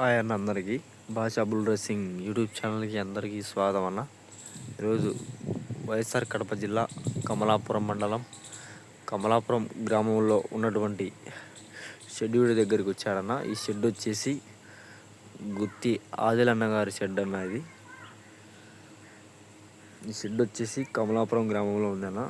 Hi అన్న అందరికీ. భాషా బుల్ రేసింగ్ యూట్యూబ్ ఛానల్కి అందరికీ స్వాగతం అన్న. ఈరోజు వైఎస్ఆర్ కడప జిల్లా కమలాపురం మండలం. కమలాపురం గ్రామంలో ఉన్నటువంటి షెడ్యూల్ దగ్గరికి వచ్చాడన్న ఈ షెడ్ వచ్చేసి గుత్తి ఆదిలన్న గారి షెడ్ అన్న ఇది. ఈ షెడ్ వచ్చేసి కమలాపురం గ్రామంలో ఉందన్న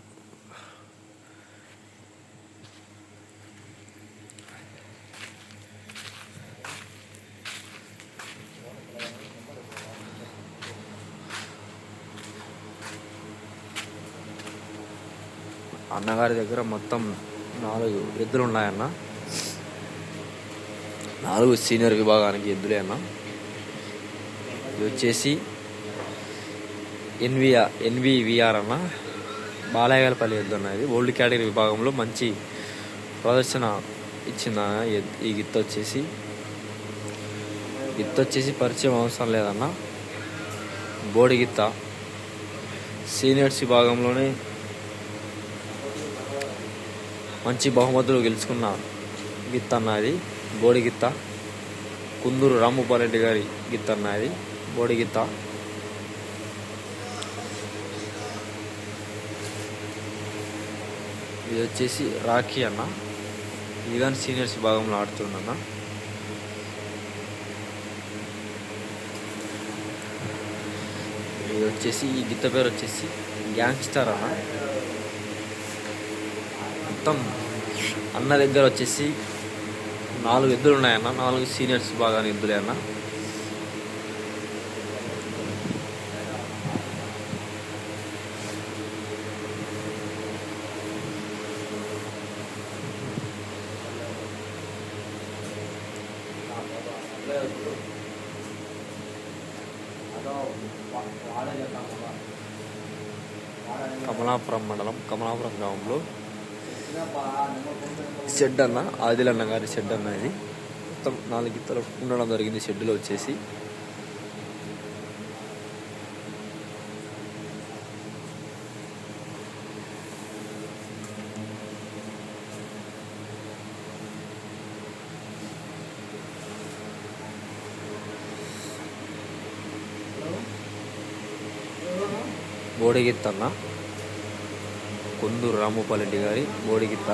అన్నగారి దగ్గర మొత్తం నాలుగు ఎద్దులు ఉన్నాయన్న. నాలుగు సీనియర్ విభాగానికి ఎద్దులే అన్న. ఇది వచ్చేసి ఎన్విఆర్ ఎన్వివిఆర్ అన్న. బాలయ్యపల్లి ఎద్దు అన్నది ఓల్డ్ కేటగిరీ విభాగంలో మంచి ప్రదర్శన ఇచ్చిందన్న ఈ గిత్త వచ్చేసి. గిత్త వచ్చేసి పరిచయం అవసరం లేదన్న. బోడిగిత్త సీనియర్స్ విభాగంలోనే మంచి బహుమతులు గెలుచుకున్న గిత్త అన్నది బోడి గిత్త. కుందూరు రాముపారెడ్డి గారి గిత్త అన్నది బోడి గిత్త. ఇది వచ్చేసి రాఖీ అన్న. ఇది కానీ సీనియర్స్ భాగంలో ఆడుతుండన్న ఇది వచ్చేసి ఈ గిత్త పేరు వచ్చేసి గ్యాంగ్స్టర్ అన్న. మొత్తం అన్న దగ్గర వచ్చేసి నాలుగు ఎద్దులు ఉన్నాయన్న నాలుగు సీనియర్స్ బాగా ఎద్దులే అన్న. కమలాపురం మండలం కమలాపురం గ్రామంలో షెడ్ అన్న ఆదిలన్న గారి షెడ్ అన్న ఇది. మొత్తం నాలుగు గిత్తలు ఉండడం జరిగింది షెడ్లో వచ్చేసి. బోడిగిత్త అన్న కొందూరు రామోపాలరెడ్డి గారి బోడిగిత్త.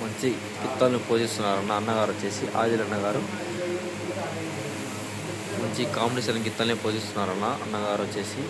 మంచి గిత్తాలను పోషిస్తున్నారు అన్న అన్నగారు వచ్చేసి ఆదిల్ అన్నగారు మంచి కాంపిటీషన్ గిత్తాలనే పోషిస్తున్నారన్న అన్నగారు వచ్చేసి